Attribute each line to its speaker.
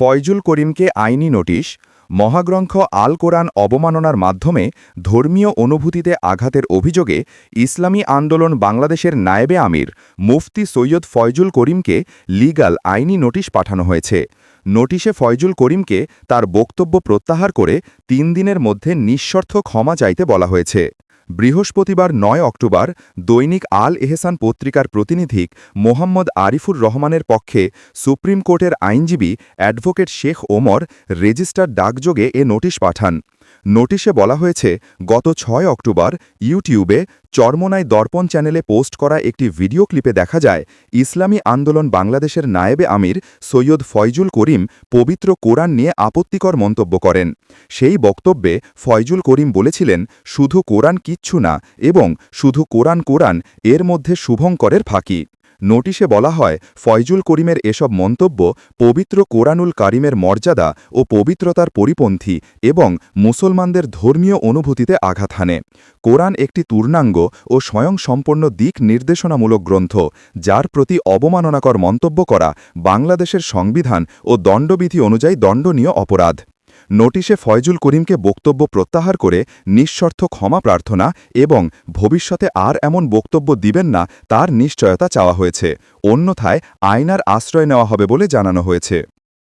Speaker 1: ফয়জুল করিমকে আইনি নোটিশ, মহাগ্রন্থ আল কোরআন অবমাননার মাধ্যমে ধর্মীয় অনুভূতিতে আঘাতের অভিযোগে ইসলামী আন্দোলন বাংলাদেশের নায়েবে আমির মুফতি সৈয়দ ফয়জুল করিমকে লিগাল আইনি নোটিশ পাঠানো হয়েছে। নোটিশে ফয়জুল করিমকে তার বক্তব্য প্রত্যাহার করে তিন দিনের মধ্যে নিঃশর্ত ক্ষমা চাইতে বলা হয়েছে। বৃহস্পতিবার নয় অক্টোবর দৈনিক আল এহসান পত্রিকার প্রতিনিধিক মোহাম্মদ আরিফুর রহমানের পক্ষে সুপ্রিম কোর্টের আইনজীবী অ্যাডভোকেট শেখ ওমর রেজিস্টার ডাকযোগে এ নোটিশ পাঠান। নোটিশে বলা হয়েছে, গত ছয় অক্টোবর ইউটিউবে চরমোনাই দর্পণ চ্যানেলে পোস্ট করা একটি ভিডিও ক্লিপে দেখা যায়, ইসলামী আন্দোলন বাংলাদেশের নায়েবে আমির সৈয়দ ফয়জুল করিম পবিত্র কোরআন নিয়ে আপত্তিকর মন্তব্য করেন। সেই বক্তব্যে ফয়জুল করিম বলেছিলেন, শুধু কোরআন কিচ্ছু না, এবং শুধু কোরআন কোরআন, এর মধ্যে শুভঙ্করের ফাঁকি। নোটিশে বলা হয়, ফয়জুল করিমের এসব মন্তব্য পবিত্র কোরআনুল কারিমের মর্যাদা ও পবিত্রতার পরিপন্থী এবং মুসলমানদের ধর্মীয় অনুভূতিতে আঘাত হানে। কোরআন একটি পূর্ণাঙ্গ ও স্বয়ংসম্পন্ন দিক নির্দেশনামূলক গ্রন্থ, যার প্রতি অবমাননাকর মন্তব্য করা বাংলাদেশের সংবিধান ও দণ্ডবিধি অনুযায়ী দণ্ডনীয় অপরাধ। নোটিশে ফয়জুল করিমকে বক্তব্য প্রত্যাহার করে নিঃশর্ত ক্ষমা প্রার্থনা এবং ভবিষ্যতে আর এমন বক্তব্য দিবেন না তার নিশ্চয়তা চাওয়া হয়েছে। অন্যথায় আইনার আশ্রয় নেওয়া হবে বলে জানানো হয়েছে।